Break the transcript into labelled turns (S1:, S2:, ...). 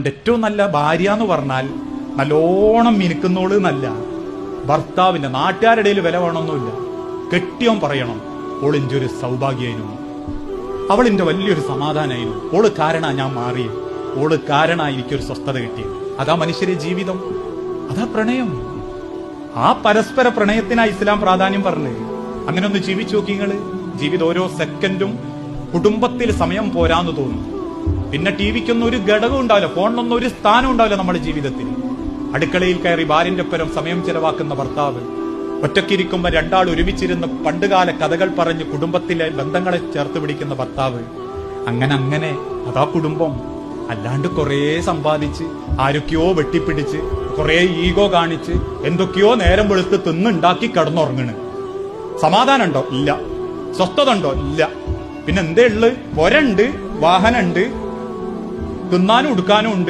S1: ഏറ്റവും നല്ല ഭാര്യ എന്ന് പറഞ്ഞാൽ നല്ലോണം മിനുക്കുന്നോൾ എന്നല്ല. ഭർത്താവിന്റെ നാട്ടുകാരുടെ വില വേണമെന്നില്ല കെട്ടിയോൻ പറയണം ഇന്റെ ഒരു സൗഭാഗ്യമായിരുന്നു അവൾ എന്റെ വലിയൊരു സമാധാനമായിരുന്നു ഓൾ കാരണ ഞാൻ മാറി ഓൾ കാരണ എനിക്കൊരു സ്വസ്ഥത കിട്ടിയത് അതാ മനുഷ്യരെ ജീവിതം. അതാ പ്രണയം. ആ പരസ്പര പ്രണയത്തിനാ ഇസ്ലാം പ്രാധാന്യം പറഞ്ഞത്. അങ്ങനെ ഒന്ന് ജീവിച്ചു നോക്കിങ്ങൾ ജീവിതം ഓരോ സെക്കൻഡും കുടുംബത്തിൽ സമയം പോരാന്ന് തോന്നും. പിന്നെ ടി വിക്കൊന്നും ഒരു ഘടകം ഉണ്ടാവില്ല. ഫോണിനൊന്നും ഒരു സ്ഥാനം ഉണ്ടാവില്ല നമ്മുടെ ജീവിതത്തിൽ. അടുക്കളയിൽ കയറി ഭാര്യന്റെ പരം സമയം ചെലവാക്കുന്ന ഭർത്താവ്. ഒറ്റക്കിരിക്കുമ്പോൾ രണ്ടാൾ ഒരുമിച്ചിരുന്ന് പണ്ടുകാല കഥകൾ പറഞ്ഞ് കുടുംബത്തിലെ ബന്ധങ്ങളെ ചേർത്ത് പിടിക്കുന്ന ഭർത്താവ്. അങ്ങനെ അങ്ങനെ അതാ കുടുംബം. അല്ലാണ്ട് കുറേ സമ്പാദിച്ച് ആരൊക്കെയോ വെട്ടിപ്പിടിച്ച് കുറേ ഈഗോ കാണിച്ച് എന്തൊക്കെയോ നേരം വെളുത്ത് തിന്നുണ്ടാക്കി കിടന്നുറങ്ങണ്. സമാധാനമുണ്ടോ? ഇല്ല. സ്വസ്ഥത ഉണ്ടോ ഇല്ല. പിന്നെ എന്തേ ഉള്ളു? പൊരണ്ട് വാഹനമുണ്ട് തിന്നാനും ഉടുക്കാനും ഉണ്ട്.